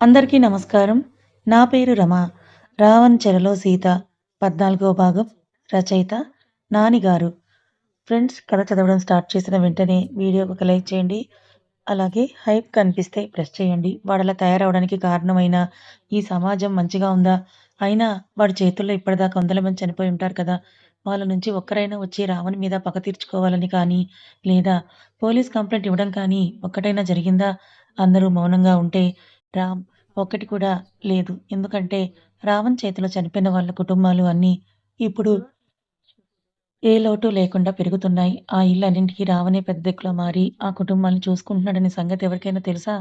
అందరికీ నమస్కారం. నా పేరు రమ. 'రావణ్ చెరలో సీత' పద్నాలుగో భాగం రచయిత నానిగారు. ఫ్రెండ్స్ కథ చదవడం స్టార్ట్ చేసిన వెంటనే వీడియోకి ఒక లైక్ చేయండి. అలాగే హైప్ కనిపిస్తే ప్రెస్ చేయండి. వాడలా తయారవడానికి కారణమైన ఈ సమాజం మంచిగా ఉందా? అయినా వాడి చేతుల్లో ఇప్పటిదాకా వందల మంది చనిపోయి ఉంటారు కదా! వాళ్ళ నుంచి ఒక్కరైనా వచ్చి రావణ్ మీద పగ తీర్చుకోవాలని కానీ, లేదా పోలీస్ కంప్లైంట్ ఇవ్వడం కానీ ఒక్కటైనా జరిగిందా? అందరూ మౌనంగా ఉంటే రామ్ ఒక్కటి కూడా లేదు. ఎందుకంటే రావణ్ చేతిలో చనిపోయిన వాళ్ళ కుటుంబాలు అన్నీ ఇప్పుడు ఏ లోటు లేకుండా పెరుగుతున్నాయి. ఆ ఇల్లు అన్నింటికీ రావణే పెద్ద దిక్కులో మారి ఆ కుటుంబాన్ని చూసుకుంటున్నాడనే సంగతి ఎవరికైనా తెలుసా?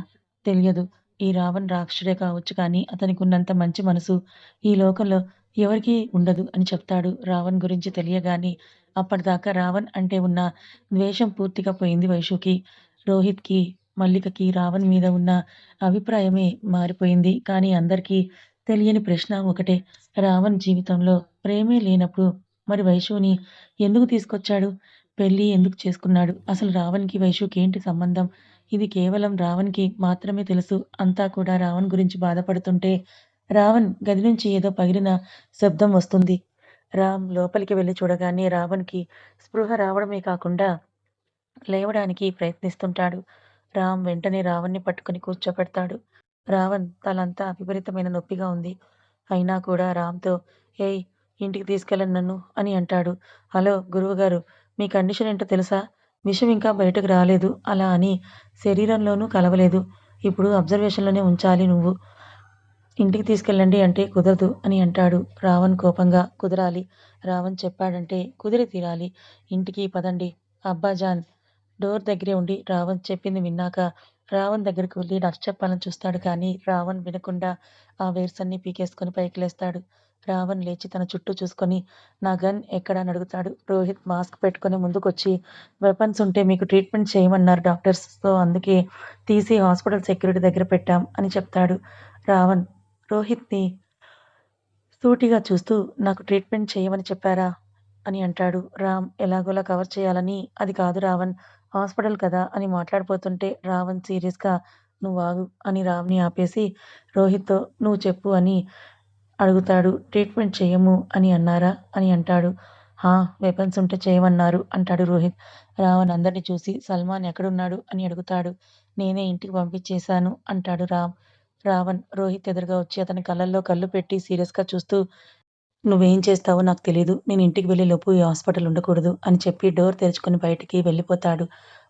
తెలియదు. ఈ రావణ్ రాక్షసుడే కావచ్చు కానీ అతనికి ఉన్నంత మంచి మనసు ఈ లోకంలో ఎవరికీ ఉండదు అని చెప్తాడు. రావణ్ గురించి తెలియగానే అప్పటిదాకా రావణ్ అంటే ఉన్న ద్వేషం పూర్తిగా పోయింది వైషుకి రోహిత్‌కి, మల్లికకి రావణ్ మీద ఉన్న అభిప్రాయమే మారిపోయింది. కానీ అందరికీ తెలియని ప్రశ్న ఒకటే. రావణ్ జీవితంలో ప్రేమే లేనప్పుడు మరి వైశువుని ఎందుకు తీసుకొచ్చాడు? పెళ్ళి ఎందుకు చేసుకున్నాడు? అసలు రావణ్‌కి, వైశుకి ఏంటి సంబంధం? ఇది కేవలం రావణ్‌కి మాత్రమే తెలుసు. అంతా కూడా రావణ్ గురించి బాధపడుతుంటే రావణ్ గది నుంచి ఏదో పగిలిన శబ్దం వస్తుంది. రామ్ లోపలికి వెళ్ళి చూడగానే రావణ్‌కి స్పృహ రావడమే కాకుండా లేవడానికి ప్రయత్నిస్తుంటాడు. రామ్ వెంటనే రావణ్‌ని పట్టుకుని కూర్చోపెడతాడు. రావణ్ తలంతా విపరీతమైన నొప్పిగా ఉంది. అయినా కూడా రామ్‌తో ఏయ్! ఇంటికి తీసుకెళ్ళను నన్ను అని అంటాడు. హలో గురువుగారు మీ కండిషన్ ఏంటో తెలుసా? విషం ఇంకా బయటకు రాలేదు. అలా అని శరీరంలోనూ కలవలేదు. ఇప్పుడు అబ్జర్వేషన్‌లోనే ఉంచాలి నువ్వు. ఇంటికి తీసుకెళ్ళండి అంటే కుదరదు అని అంటాడు రావణ్ కోపంగా. కుదరాలి. రావణ్ చెప్పాడంటే కుదిరి తీరాలి. ఇంటికి పదండి. అబ్బాజాన్ డోర్ దగ్గరే ఉండి రావణ్ చెప్పింది విన్నాక రావణ్ దగ్గరికి వెళ్ళి నచ్చచెప్పాలని చూస్తాడు కానీ రావణ్ వినకుండా ఆ వేర్సన్ని పీకేసుకొని పైకి లేస్తాడు. రావణ్ లేచి తన చుట్టూ చూసుకొని నా గన్ ఎక్కడ అని అడుగుతాడు. రోహిత్ మాస్క్ పెట్టుకొని ముందుకొచ్చి వెపన్స్ ఉంటే మీకు ట్రీట్మెంట్ చేయమన్నారు డాక్టర్స్. సో అందుకే తీసి హాస్పిటల్ సెక్యూరిటీ దగ్గర పెట్టాం అని చెప్తాడు. రావణ్ రోహిత్‌ని సూటిగా చూస్తూ నాకు ట్రీట్మెంట్ చేయమని చెప్పారా? అని అంటాడు. రామ్ ఎలాగోలా కవర్ చేయాలని అది కాదు రావణ్ హాస్పిటల్ కదా అని మాట్లాడిపోతుంటే రావణ్ సీరియస్‌గా నువ్వు ఆగు అని రామ్‌ని ఆపేసి రోహిత్‌తో నువ్వు చెప్పు అని అడుగుతాడు. ట్రీట్మెంట్ చేయము అని అన్నారా? అని అంటాడు. హా! వెపన్స్ ఉంటే చేయమన్నారు అంటాడు రోహిత్. రావణ్ అందరిని చూసి సల్మాన్ ఎక్కడున్నాడు? అని అడుగుతాడు. నేనే ఇంటికి పంపించేశాను అంటాడు రామ్. రావణ్ రోహిత్ ఎదురుగా వచ్చి అతని కళ్ళల్లో కళ్ళు పెట్టి సీరియస్‌గా చూస్తూ నువ్వేం చేస్తావో నాకు తెలీదు. నేను ఇంటికి వెళ్ళేలోపు ఈ హాస్పిటల్ ఉండకూడదు అని చెప్పి డోర్ తెరుచుకుని బయటికి వెళ్ళిపోతాడు.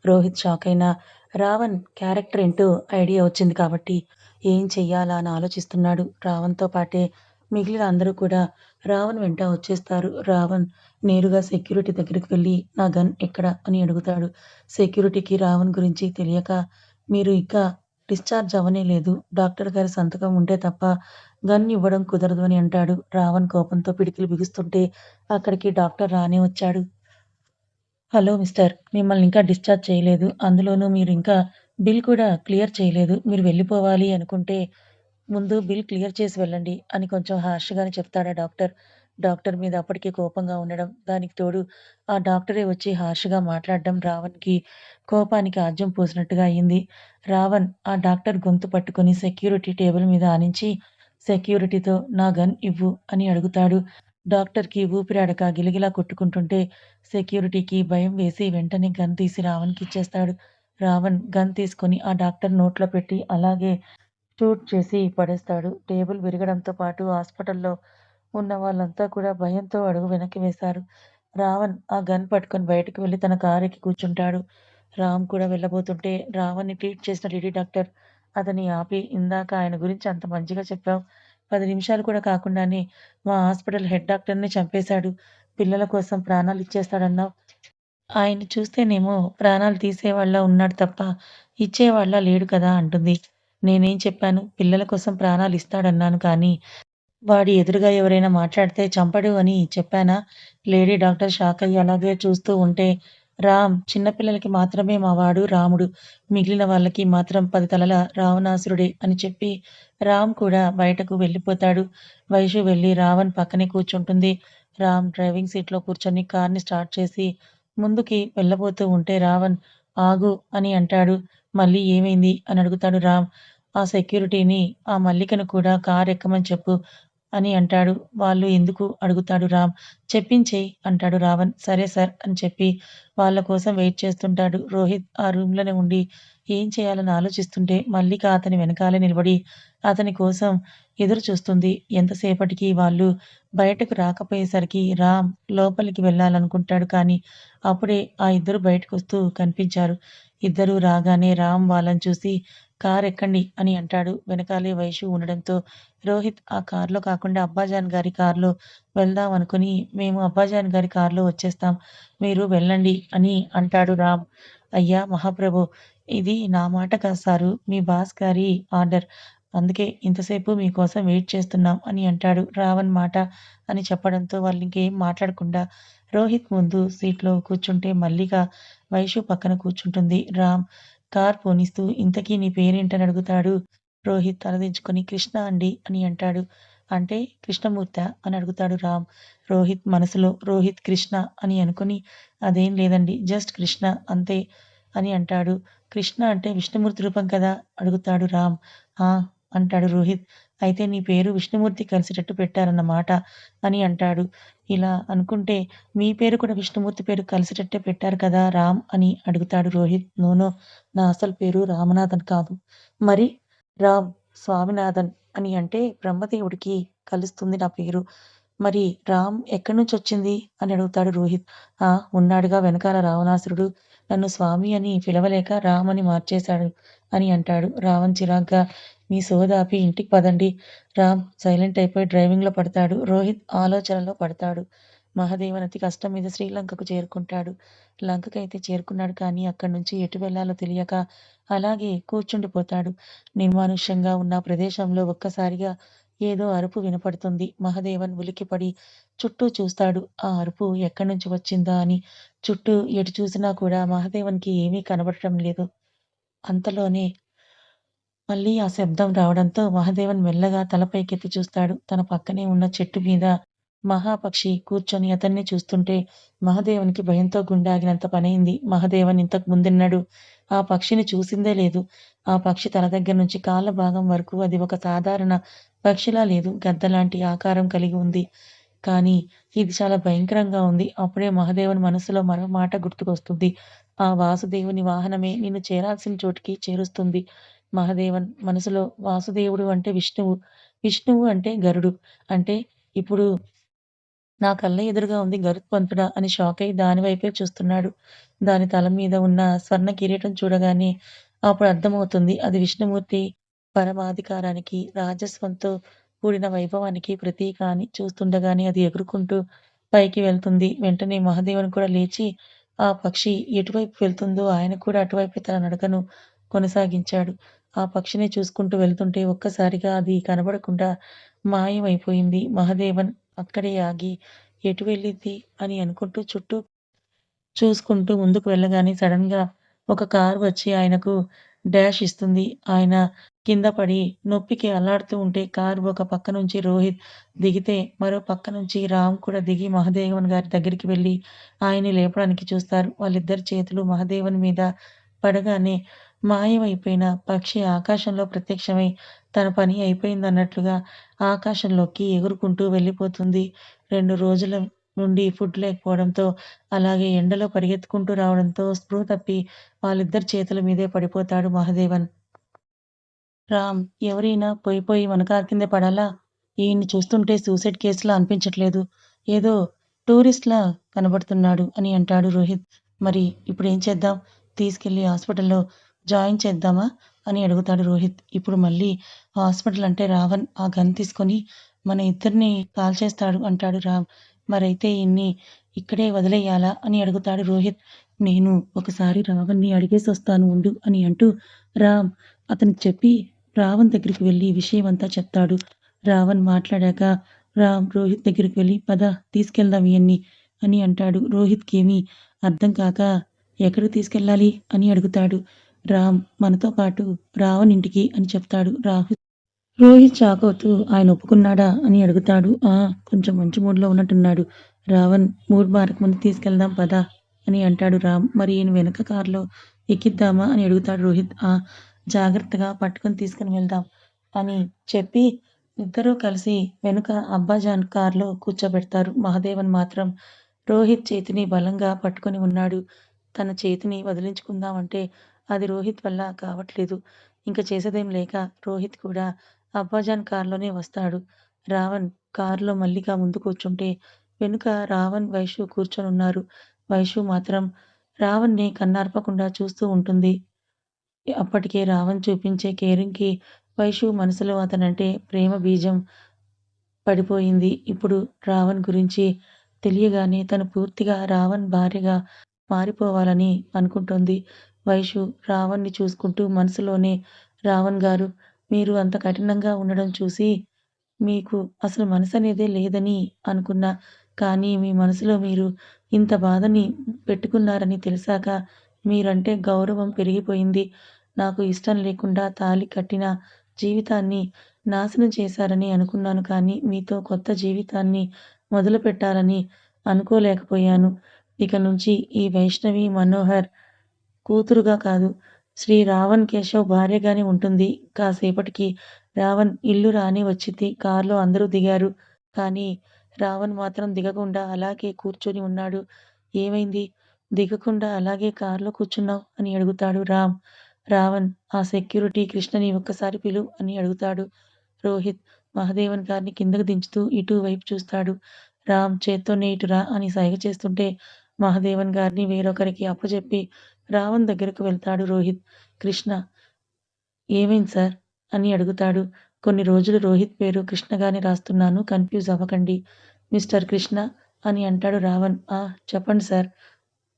రోహిత్ షాక్ అయినా రావణ్ క్యారెక్టర్ ఏంటో ఐడియా వచ్చింది కాబట్టి ఏం చెయ్యాలా అని ఆలోచిస్తున్నాడు. రావణ్‌తో పాటే మిగిలిన అందరూ కూడా రావణ్ వెంట వచ్చేస్తారు. రావణ్ నేరుగా సెక్యూరిటీ దగ్గరికి వెళ్ళి నా గన్ ఎక్కడ? అని అడుగుతాడు. సెక్యూరిటీకి రావణ్ గురించి తెలియక మీరు ఇంకా డిశ్చార్జ్ అవ్వనే లేదు. డాక్టర్ గారి సంతకం ఉంటే తప్ప గన్ ఇవ్వడం కుదరదు అని అంటాడు. రావణ్ కోపంతో పిడికిలు బిగుస్తుంటే అక్కడికి డాక్టర్ రానే వచ్చాడు. హలో మిస్టర్ మిమ్మల్ని ఇంకా డిశ్చార్జ్ చేయలేదు. అందులోనూ మీరు ఇంకా బిల్ కూడా క్లియర్ చేయలేదు. మీరు వెళ్ళిపోవాలి అనుకుంటే ముందు బిల్ క్లియర్ చేసి వెళ్ళండి అని కొంచెం హార్ష్‌గానే చెప్తాడా డాక్టర్. డాక్టర్ మీద అప్పటికే కోపంగా ఉండడం, దానికి తోడు ఆ డాక్టరే వచ్చి హార్ష్‌గా మాట్లాడడం రావణ్‌కి కోపానికి ఆజ్యం పోసినట్టుగా అయింది. రావణ్ ఆ డాక్టర్ గొంతు పట్టుకొని సెక్యూరిటీ టేబుల్ మీద ఆనించి సెక్యూరిటీతో నా గన్ ఇవ్వు అని అడుగుతాడు. డాక్టర్‌కి ఊపిరాడక గిలగిలా కొట్టుకుంటుంటే సెక్యూరిటీకి భయం వేసి వెంటనే గన్ తీసి రావణ్‌కి ఇచ్చేస్తాడు. రావణ్ గన్ తీసుకొని ఆ డాక్టర్ నోట్లో పెట్టి అలాగే షూట్ చేసి పడేస్తాడు. టేబుల్ విరగడంతో పాటు హాస్పిటల్‌లో ఉన్న వాళ్ళంతా కూడా భయంతో అడుగు వెనక్కి వేశారు. రావణ్ ఆ గన్ పట్టుకొని బయటకు వెళ్ళి తన కారు ఎక్కి కూర్చుంటాడు. రామ్ కూడా వెళ్ళబోతుంటే రావణ్‌ని ట్రీట్ చేసిన లేడీ డాక్టర్ అతని ఆపి ఇందాక ఆయన గురించి అంత మంచిగా చెప్పావు. పది నిమిషాలు కూడా కాకుండానే మా హాస్పిటల్ హెడ్ డాక్టర్‌ని చంపేశాడు. పిల్లల కోసం ప్రాణాలు ఇచ్చేస్తాడన్నావు. ఆయన చూస్తేనేమో ప్రాణాలు తీసేవాళ్ళ ఉన్నాడు తప్ప ఇచ్చేవాళ్ళ లేడు కదా అంటుంది. నేనేం చెప్పాను? పిల్లల కోసం ప్రాణాలు ఇస్తాడన్నాను కానీ వాడి ఎదురుగా ఎవరైనా మాట్లాడితే చంపడు అని చెప్పానా? లేడీ డాక్టర్ షాక్ అయ్యి అలాగే చూస్తూ ఉంటే రామ్ చిన్న పిల్లలకి మాత్రమే మా వాడు రాముడు. మిగిలిన వాళ్ళకి మాత్రం పది తలల రావణాసురుడే అని చెప్పి రామ్ కూడా బయటకు వెళ్ళిపోతాడు. వైషు వెళ్ళి రావణ్ పక్కనే కూర్చుంటుంది. రామ్ డ్రైవింగ్ సీట్‌లో కూర్చొని కార్‌ని స్టార్ట్ చేసి ముందుకి వెళ్ళబోతూ ఉంటే రావణ్ ఆగు అని అంటాడు. మళ్ళీ ఏమైంది? అని అడుగుతాడు రామ్. ఆ సెక్యూరిటీని ఆ మల్లికను కూడా కార్ ఎక్కమని చెప్పు అని అంటాడు. వాళ్ళు ఎందుకు అడుగుతాడు రామ్. చెప్పించేయి అంటాడు రావణ్. సరే సార్ అని చెప్పి వాళ్ళ కోసం వెయిట్ చేస్తుంటాడు. రోహిత్ ఆ రూమ్‌లోనే ఉండి ఏం చేయాలని ఆలోచిస్తుంటే మల్లిక అతని వెనకాలే నిలబడి అతని కోసం ఎదురు చూస్తుంది. ఎంతసేపటికి వాళ్ళు బయటకు రాకపోయేసరికి రామ్ లోపలికి వెళ్ళాలనుకుంటాడు కానీ అప్పుడే ఆ ఇద్దరు బయటకు వస్తూ కనిపించారు. ఇద్దరూ రాగానే రామ్ వాళ్ళని చూసి కార్ ఎక్కండి అని అంటాడు. వెనకాలే వైషు ఉండడంతో రోహిత్ ఆ కారులో కాకుండా అబ్బాజాన్ గారి కారులో వెళ్దాం అనుకుని మేము అబ్బాజాన్ గారి కారులో వచ్చేస్తాం. మీరు వెళ్ళండి అని అంటాడు రామ్. అయ్యా మహాప్రభు ఇది నా మాట కాదు సారు. మీ బాస్ గారి ఆర్డర్. అందుకే ఇంతసేపు మీకోసం వెయిట్ చేస్తున్నాం అని అంటాడు. రావణ్ మాట అని చెప్పడంతో వాళ్ళు ఇంకేం మాట్లాడకుండా రోహిత్ ముందు సీట్లో కూర్చుంటే మల్లిక వైషు పక్కన కూర్చుంటుంది. రామ్ కార్ పోనిస్తూ ఇంతకీ నీ పేరేంటని అడుగుతాడు. రోహిత్ తలదించుకొని కృష్ణ అండి అని అంటాడు. అంటే కృష్ణమూర్త అని అడుగుతాడు రామ్. రోహిత్ మనసులో రోహిత్ కృష్ణ అని అనుకుని అదేం లేదండి జస్ట్ కృష్ణ అంతే అని అంటాడు. కృష్ణ అంటే విష్ణుమూర్తి రూపం కదా అడుగుతాడు రామ్. ఆ అంటాడు రోహిత్. అయితే నీ పేరు విష్ణుమూర్తి కలిసేటట్టు పెట్టారన్నమాట అని అంటాడు. ఇలా అనుకుంటే మీ పేరు కూడా విష్ణుమూర్తి పేరు కలిసేటట్టే పెట్టారు కదా రామ్ అని అడుగుతాడు రోహిత్. నోనో నా అసలు పేరు రామనాథన్ కాదు. మరి రామ్ స్వామినాథన్ అని అంటే బ్రహ్మదేవుడికి కలుస్తుంది నా పేరు. మరి రామ్ ఎక్కడి నుంచి వచ్చింది అని అడుగుతాడు రోహిత్. ఆ ఉన్నాడుగా వెనకాల రావణాసురుడు. నన్ను స్వామి అని పిలవలేక రామ్ అని మార్చేశాడు అని అంటాడు. రావణ్ చిరాగ్గా మీ సోదాపి ఇంటికి పదండి. రామ్ సైలెంట్ అయిపోయి డ్రైవింగ్‌లో పడతాడు. రోహిత్ ఆలోచనలో పడతాడు. మహదేవన్ అతి కష్టం మీద శ్రీలంకకు చేరుకుంటాడు. లంకకైతే చేరుకున్నాడు కానీ అక్కడి నుంచి ఎటు వెళ్ళాలో తెలియక అలాగే కూర్చుండిపోతాడు. నిర్మానుష్యంగా ఉన్న ప్రదేశంలో ఒక్కసారిగా ఏదో అరుపు వినపడుతుంది. మహదేవన్ ఉలికిపడి చుట్టూ చూస్తాడు. ఆ అరుపు ఎక్కడి నుంచి వచ్చిందా అని. చుట్టూ ఎటు చూసినా కూడా మహదేవన్‌కి ఏమీ కనబడటం లేదు. అంతలోనే మళ్ళీ ఆ శబ్దం రావడంతో మహదేవన్ మెల్లగా తల పైకెత్తి చూస్తాడు. తన పక్కనే ఉన్న చెట్టు మీద మహాపక్షి కూర్చొని అతన్ని చూస్తుంటే మహదేవన్‌కి భయంతో గుండాగినంత పనైంది. మహదేవన్ ఇంతకు ముందెన్నడూ ఆ పక్షిని చూసిందే లేదు. ఆ పక్షి తల దగ్గర నుంచి కాళ్ళ భాగం వరకు అది ఒక సాధారణ పక్షిలా లేదు. గద్దలాంటి ఆకారం కలిగి ఉంది. కానీ ఇది చాలా భయంకరంగా ఉంది. అప్పుడే మహదేవన్ మనసులో మరో మాట గుర్తుకొస్తుంది. ఆ వాసుదేవుని వాహనమే నిన్ను చేరాల్సిన చోటికి చేరుస్తుంది. మహదేవన్ మనసులో వాసుదేవుడు అంటే విష్ణువు. విష్ణువు అంటే గరుడు. అంటే ఇప్పుడు నా కళ్ళ ఎదురుగా ఉంది గరుత్పంతుడా అని షాకై దాని వైపే చూస్తున్నాడు. దాని తల మీద ఉన్న స్వర్ణ కిరీటం చూడగానే అప్పుడు అర్థమవుతుంది అది విష్ణుమూర్తి పరమాధికారానికి, రాజస్వంతో కూడిన వైభవానికి ప్రతీక అని. చూస్తుండగానే అది ఎగురుకుంటూ పైకి వెళ్తుంది. వెంటనే మహాదేవన్ కూడా లేచి ఆ పక్షి ఎటువైపు వెళ్తుందో ఆయన కూడా అటువైపు తన నడకను కొనసాగించాడు. ఆ పక్షిని చూసుకుంటూ వెళ్తుంటే ఒక్కసారిగా అది కనబడకుండా మాయమైపోయింది. మహదేవన్ అక్కడే ఆగి ఎటు వెళ్ళింది అని అనుకుంటూ చుట్టూ చూసుకుంటూ ముందుకు వెళ్ళగానే సడన్‌గా ఒక కారు వచ్చి ఆయనకు డాష్ ఇస్తుంది. ఆయన కింద పడి నొప్పికి అల్లాడుతూ ఉంటే కారు ఒక పక్క నుంచి రోహిత్ దిగితే మరో పక్క నుంచి రామ్ కూడా దిగి మహదేవన్ గారి దగ్గరికి వెళ్ళి ఆయన్ని లేపడానికి చూస్తారు. వాళ్ళిద్దరి చేతులు మహదేవన్ మీద పడగానే మాయమైపోయిన పక్షి ఆకాశంలో ప్రత్యక్షమై తన పని అయిపోయిందన్నట్లుగా ఆకాశంలోకి ఎగురుకుంటూ వెళ్ళిపోతుంది. రెండు రోజుల నుండి ఫుడ్ లేకపోవడంతో, అలాగే ఎండలో పరిగెత్తుకుంటూ రావడంతో స్పృహ తప్పి వాళ్ళిద్దరి చేతుల మీదే పడిపోతాడు మహదేవన్. రామ్ ఎవరైనా పోయి పోయి మన కింద పడాలా? ఈయన్ని చూస్తుంటే సూసైడ్ కేసులా అనిపించట్లేదు. ఏదో టూరిస్ట్‌లా కనబడుతున్నాడు అని అంటాడు రోహిత్. మరి ఇప్పుడేం చేద్దాం? తీసుకెళ్ళి హాస్పిటల్‌లో జాయిన్ చేద్దామా? అని అడుగుతాడు రోహిత్. ఇప్పుడు మళ్ళీ హాస్పిటల్ అంటే రావణ్ ఆ గన్ తీసుకొని మన ఇద్దరిని కాల్ చేస్తాడు అంటాడు రామ్. మరైతే ఇన్ని ఇక్కడే వదిలేయాలా? అని అడుగుతాడు రోహిత్. నేను ఒకసారి రావణ్‌ని అడిగేసి వస్తాను ఉండు అని అంటూ రామ్ అతనికి చెప్పి రావణ్ దగ్గరికి వెళ్ళి విషయం అంతా చెప్తాడు. రావణ్ మాట్లాడాక రామ్ రోహిత్ దగ్గరికి వెళ్ళి పద తీసుకెళ్దాం ఇవన్నీ అని అంటాడు. రోహిత్‌కేమీ అర్థం కాక ఎక్కడికి తీసుకెళ్ళాలి? అని అడుగుతాడు. రామ్ మనతో పాటు రావణ్ ఇంటికి అని చెప్తాడు. రాహుల్ రోహిత్ షాక్ అవుతూ ఆయన ఒప్పుకున్నాడా? అని అడుగుతాడు. ఆ! కొంచెం మంచి మూడ్‌లో ఉన్నట్టున్నాడు. రావణ్ మూడ్ మారకముందు తీసుకెళ్దాం పదా అని అంటాడు రామ్. మరి ఈయన వెనక కార్‌లో ఎక్కిద్దామా? అని అడుగుతాడు రోహిత్. ఆ! జాగ్రత్తగా పట్టుకొని తీసుకుని వెళ్దాం అని చెప్పి ఇద్దరూ కలిసి వెనుక అబ్బాజాన్ కారులో కూర్చోబెడతారు మహదేవన్ మాత్రం రోహిత్ చేతిని బలంగా పట్టుకొని ఉన్నాడు తన చేతిని వదిలించుకుందామంటే అది రోహిత్ వల్ల కావట్లేదు. ఇంకా చేసేదేం లేక రోహిత్ కూడా అబ్బాజాన్ కారులోనే వస్తాడు. రావణ్ కారులో మల్లిక ముందు కూర్చుంటే వెనుక రావణ్ వైషు కూర్చొని ఉన్నారు వైషు మాత్రం రావణ్ని కన్నార్పకుండా చూస్తూ ఉంటుంది. అప్పటికే రావణ్ చూపించే కేరింగ్కి వైషు మనసులో అతనంటే ప్రేమ బీజం పడిపోయింది. ఇప్పుడు రావణ్ గురించి తెలియగానే తను పూర్తిగా రావణ్ భార్యగా మారిపోవాలని అనుకుంటోంది. వైషు రావణ్ని చూసుకుంటూ మనసులోనే రావణ్ గారు మీరు అంత కఠినంగా ఉండడం చూసి మీకు అసలు మనసు అనేదే లేదని అనుకున్నా. కానీ మీ మనసులో మీరు ఇంత బాధని పెట్టుకున్నారని తెలిసాక మీరంటే గౌరవం పెరిగిపోయింది. నాకు ఇష్టం లేకుండా తాళి కట్టిన జీవితాన్ని నాశనం చేశారని అనుకున్నాను కానీ మీతో కొత్త జీవితాన్ని మొదలు పెట్టాలని అనుకోలేకపోయాను. ఇక నుంచి ఈ వైష్ణవి మనోహర్ కూతురుగా కాదు. శ్రీ రావణ్ కేశవ్ భార్యగానే ఉంటుంది. కాసేపటికి రావణ్ ఇల్లు రాని వచ్చింది. కారులో అందరూ దిగారు. కానీ రావణ్ మాత్రం దిగకుండా అలాగే కూర్చొని ఉన్నాడు. ఏమైంది? దిగకుండా అలాగే కారులో కూర్చున్నావు అని అడుగుతాడు రామ్. రావణ్ ఆ సెక్యూరిటీ కృష్ణని ఒక్కసారి పిలు అని అడుగుతాడు. రోహిత్ మహదేవన్ గారిని కిందకు దించుతూ ఇటు వైపు చూస్తాడు. రామ్ చేత్తో నేటురా అని సైగ చేస్తుంటే మహదేవన్ గారిని వేరొకరికి అప్పచెప్పి రావణ్ దగ్గరకు వెళ్తాడు రోహిత్. కృష్ణ ఏమైంది సార్? అని అడుగుతాడు. కొన్ని రోజులు రోహిత్ పేరు కృష్ణగానే రాస్తున్నాను కన్ఫ్యూజ్ అవ్వకండి. మిస్టర్ కృష్ణ అని అంటాడు రావణ్. ఆ చెప్పండి సార్.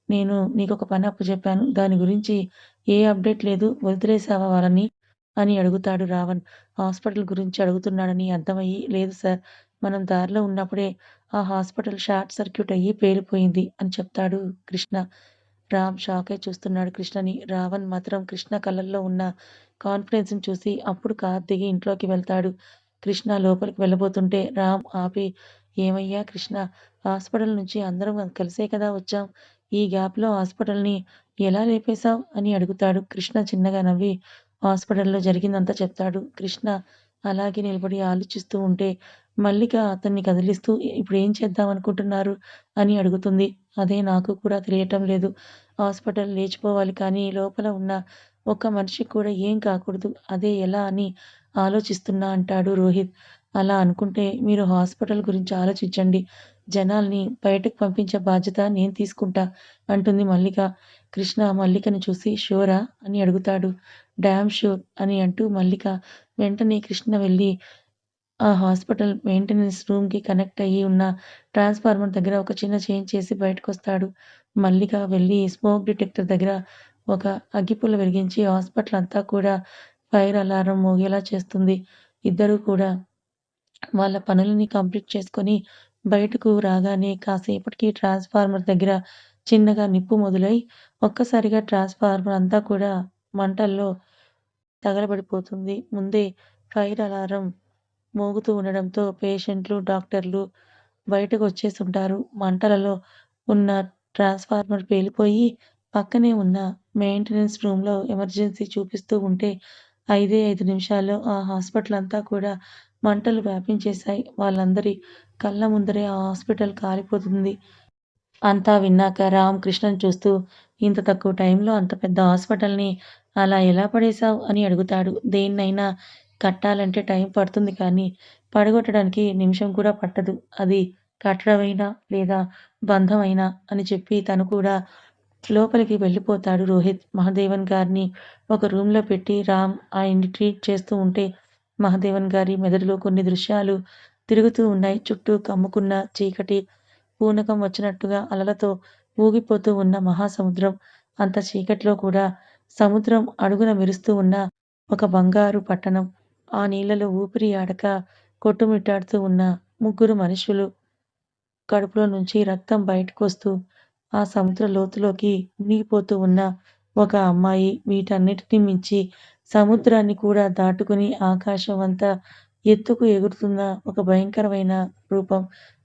నేను నీకొక పని అప్పు చెప్పాను దాని గురించి ఏ అప్డేట్ లేదు. వదిలేసావా వాళ్ళని? అని అడుగుతాడు రావణ్. హాస్పిటల్ గురించి అడుగుతున్నాడని అర్థమయ్యి లేదు సార్. మనం దారిలో ఉన్నప్పుడే ఆ హాస్పిటల్ షార్ట్ సర్క్యూట్ అయ్యి పేలిపోయింది అని చెప్తాడు కృష్ణ. రామ్ షాకే చూస్తున్నాడు కృష్ణని. రావణ్ మాత్రం కృష్ణ కళ్ళల్లో ఉన్న కాన్ఫిడెన్స్ని చూసి అప్పుడు కార్ దిగి ఇంట్లోకి వెళ్తాడు. కృష్ణ లోపలికి వెళ్ళబోతుంటే రామ్ ఆపి ఏమయ్యా కృష్ణ హాస్పిటల్ నుంచి అందరం కలిసే కదా వచ్చాం. ఈ గ్యాప్లో హాస్పిటల్ని ఎలా లేపేశావు అని అడుగుతాడు. కృష్ణ చిన్నగా నవ్వి హాస్పిటల్లో జరిగిందంతా చెప్తాడు. కృష్ణ అలాగే నిలబడి ఆలోచిస్తూ ఉంటే మల్లిక అతన్ని కదిలిస్తూ ఇప్పుడు ఏం చేద్దాం అనుకుంటున్నారు అని అడుగుతుంది. అదే నాకు కూడా తెలియటం లేదు. హాస్పిటల్ లేచిపోవాలి కానీ లోపల ఉన్న ఒక్క మనిషి కూడా ఏం కాకూడదు. అదే ఎలా అని ఆలోచిస్తున్నా అంటాడు రోహిత్. అలా అనుకుంటే మీరు హాస్పిటల్ గురించి ఆలోచించండి. జనాల్ని బయటకు పంపించే బాధ్యత నేను తీసుకుంటా అంటుంది మల్లిక. కృష్ణ మల్లికను చూసి షూరా? అని అడుగుతాడు. డ్యామ్ షూర్ అని అంటూ మల్లిక వెంటనే కృష్ణ వెళ్ళి ఆ హాస్పిటల్ మెయింటెనెన్స్ రూమ్కి కనెక్ట్ అయ్యి ఉన్న ట్రాన్స్ఫార్మర్ దగ్గర ఒక చిన్న చేంజ్ చేసి బయటకు వస్తాడు మల్లిక వెళ్ళి స్మోక్ డిటెక్టర్ దగ్గర ఒక అగ్గిపుల్ల వెలిగించి హాస్పిటల్ అంతా కూడా ఫైర్ అలారం మోగేలా చేస్తుంది. ఇద్దరూ కూడా వాళ్ళ పనులని కంప్లీట్ చేసుకొని బయటకు రాగానే కాసేపటికి ట్రాన్స్ఫార్మర్ దగ్గర చిన్నగా నిప్పు మొదలై ఒక్కసారిగా ట్రాన్స్ఫార్మర్ అంతా కూడా మంటల్లో తగలబడిపోతుంది. ముందే ఫైర్ అలారం మోగుతూ ఉండడంతో పేషెంట్లు డాక్టర్లు బయటకు వచ్చేసి ఉంటారు మంటలలో ఉన్న ట్రాన్స్ఫార్మర్ పేలిపోయి పక్కనే ఉన్న మెయింటెనెన్స్ రూమ్లో ఎమర్జెన్సీ చూపిస్తూ ఉంటే ఐదే ఐదు నిమిషాల్లో ఆ హాస్పిటల్ అంతా కూడా మంటలు వ్యాపించేశాయి. వాళ్ళందరి కళ్ళ ముందరే ఆ హాస్పిటల్ కాలిపోతుంది. అంతా విన్నాక రామ్ కృష్ణను చూస్తూ ఇంత తక్కువ టైంలో అంత పెద్ద హాస్పిటల్ని అలా ఎలా పడేశావు? అని అడుగుతాడు. దేన్నైనా కట్టాలంటే టైం పడుతుంది కానీ పడగొట్టడానికి నిమిషం కూడా పట్టదు. అది కట్టడమైనా లేదా బంధమైనా అని చెప్పి తను కూడా లోపలికి వెళ్ళిపోతాడు రోహిత్. మహదేవన్ గారిని ఒక రూమ్లో పెట్టి రామ్ ఆయన్ని ట్రీట్ చేస్తూ ఉంటే మహదేవన్ గారి మెదడులో కొన్ని దృశ్యాలు తిరుగుతూ ఉన్నాయి. చుట్టూ కమ్ముకున్న చీకటి పూనకం వచ్చినట్టుగా అలలతో ఊగిపోతూ ఉన్న మహాసముద్రం అంత చీకట్లో కూడా సముద్రం అడుగున మెరుస్తూ ఉన్న ఒక బంగారు పట్టణం. ఆ నీళ్ళలో ఊపిరి ఆడక కొట్టుమిట్టాడుతూ ఉన్న ముగ్గురు మనుషులు కడుపులో నుంచి రక్తం బయటకు వస్తూ ఆ సముద్ర లోతులోకి మునిగిపోతూ ఉన్న ఒక అమ్మాయి వీటన్నిటిని మించి సముద్రాన్ని కూడా దాటుకుని ఆకాశం అంతా ఎత్తుకు ఎగురుతున్న ఒక భయంకరమైన రూపం.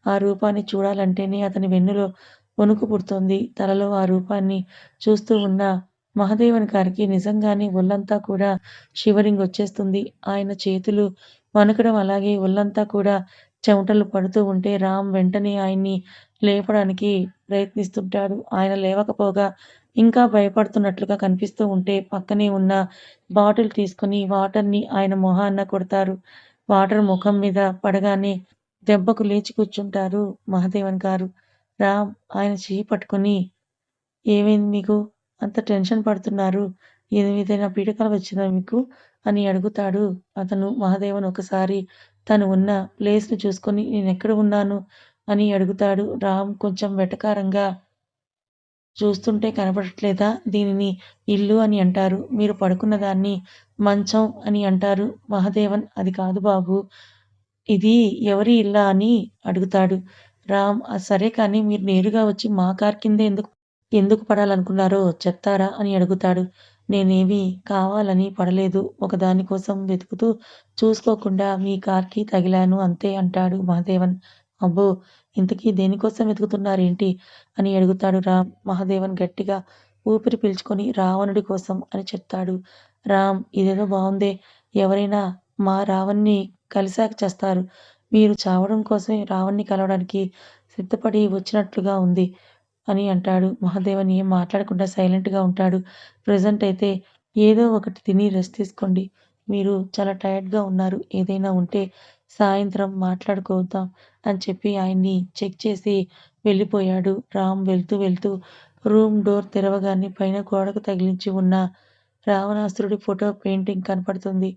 ఆ రూపాన్ని చూడాలంటేనే అతని వెన్నులో వణుకు పుడుతోంది. తలలో ఆ రూపాన్ని చూస్తూ ఉన్న మహదేవన్ గారికి నిజంగానే ఒళ్ళంతా కూడా షివరింగ్ వచ్చేస్తుంది. ఆయన చేతులు వణకడం అలాగే ఒళ్ళంతా కూడా చెమటలు పడుతూ ఉంటే రామ్ వెంటనే ఆయన్ని లేపడానికి ప్రయత్నిస్తుంటాడు. ఆయన లేవకపోగా ఇంకా భయపడుతున్నట్లుగా కనిపిస్తూ ఉంటే పక్కనే ఉన్న బాటిల్ తీసుకొని వాటర్‌ని ఆయన మొహాన్న కొడతారు. వాటర్ ముఖం మీద పడగానే దెబ్బకు లేచి కూర్చుంటారు మహదేవన్ గారు. రామ్ ఆయన చేయి పట్టుకొని ఏమైంది మీకు? అంత టెన్షన్ పడుతున్నారు. ఏదైనా పీడకల వచ్చిందా మీకు? అని అడుగుతాడు. అతను మహదేవన్ ఒకసారి తను ఉన్న ప్లేస్‌ని చూసుకొని నేను ఎక్కడ ఉన్నాను? అని అడుగుతాడు. రామ్ కొంచెం వెటకారంగా చూస్తుంటే కనపడట్లేదా? దీనిని ఇల్లు అని అంటారు. మీరు పడుకున్న దాన్ని మంచం అని అంటారు. మహదేవన్ అది కాదు బాబు ఇది ఎవరి ఇల్లా? అని అడుగుతాడు. రామ్ సరే కానీ మీరు నేరుగా వచ్చి మా కార్ కిందే ఎందుకు ఎందుకు పడాలనుకున్నారో చెప్తారా? అని అడుగుతాడు. నేనేమీ కావాలని పడలేదు. ఒకదాని కోసం వెతుకుతూ చూసుకోకుండా మీ కార్‌కి తగిలాను అంతే అంటాడు మహదేవన్. అబ్బో! ఇంతకీ దేనికోసం వెతుకుతున్నారేంటి? అని అడుగుతాడు రామ్. మహదేవన్ గట్టిగా ఊపిరి పీల్చుకొని రావణుడి కోసం అని చెప్తాడు. రామ్ ఇదేదో బాగుందే ఎవరైనా మా రావణ్ణి కలిసాక చేస్తారు మీరు చావడం కోసమే రావణ్ణి కలవడానికి సిద్ధపడి వచ్చినట్లుగా ఉంది అని అంటాడు. మహాదేవన్ ఏం మాట్లాడకుండా సైలెంట్‌గా ఉంటాడు. ప్రజెంట్ అయితే ఏదో ఒకటి తిని రెస్ట్ తీసుకోండి. మీరు చాలా టైర్డ్‌గా ఉన్నారు. ఏదైనా ఉంటే సాయంత్రం మాట్లాడుకోద్దాం అని చెప్పి ఆయన్ని చెక్ చేసి వెళ్ళిపోయాడు. రామ్ వెళ్తూ వెళ్తూ రూమ్ డోర్ తెరవగానే పైన గోడకు తగిలించి ఉన్న రావణాసురుడి ఫోటో పెయింటింగ్ కనపడుతుంది.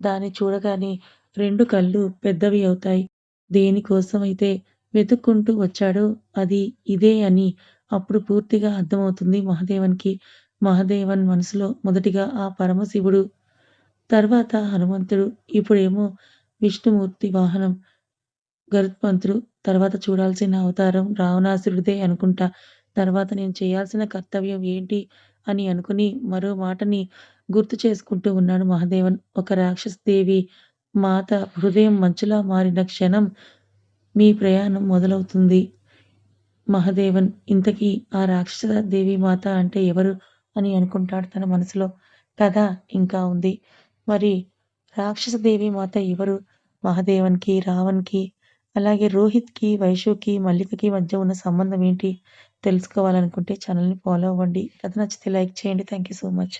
దాన్ని చూడగానే రెండు కళ్ళు పెద్దవి అవుతాయి. దేనికోసమైతే వెతుక్కుంటూ వచ్చాడో అది ఇదే అని అప్పుడు పూర్తిగా అర్థమవుతుంది మహదేవన్‌కి. మహదేవన్ మనసులో మొదటిగా ఆ పరమశివుడు, తర్వాత హనుమంతుడు, ఇప్పుడేమో విష్ణుమూర్తి వాహనం గరుత్మంతుడు, తర్వాత చూడాల్సిన అవతారం రావణాసురుడిదే అనుకుంటా. తర్వాత నేను చేయాల్సిన కర్తవ్యం ఏంటి అని అనుకుని మరో మాటని గుర్తు చేసుకుంటూ ఉన్నాడు మహదేవన్. ఒక రాక్షసదేవి మాత హృదయం మంచులా మారిన క్షణం మీ ప్రయాణం మొదలవుతుంది మహదేవన్. ఇంతకీ ఆ రాక్షస దేవీమాత అంటే ఎవరు? అని అనుకుంటాడు తన మనసులో. కథ ఇంకా ఉంది. మరి రాక్షస దేవీమాత ఎవరు? మహదేవన్‌కి, రావణ్‌కి, అలాగే రోహిత్‌కి, వైషుకి, మల్లికకి మధ్య ఉన్న సంబంధం ఏంటి? తెలుసుకోవాలనుకుంటే ఛానల్‌ని ఫాలో అవ్వండి. కథ నచ్చితే లైక్ చేయండి. Thank you so much.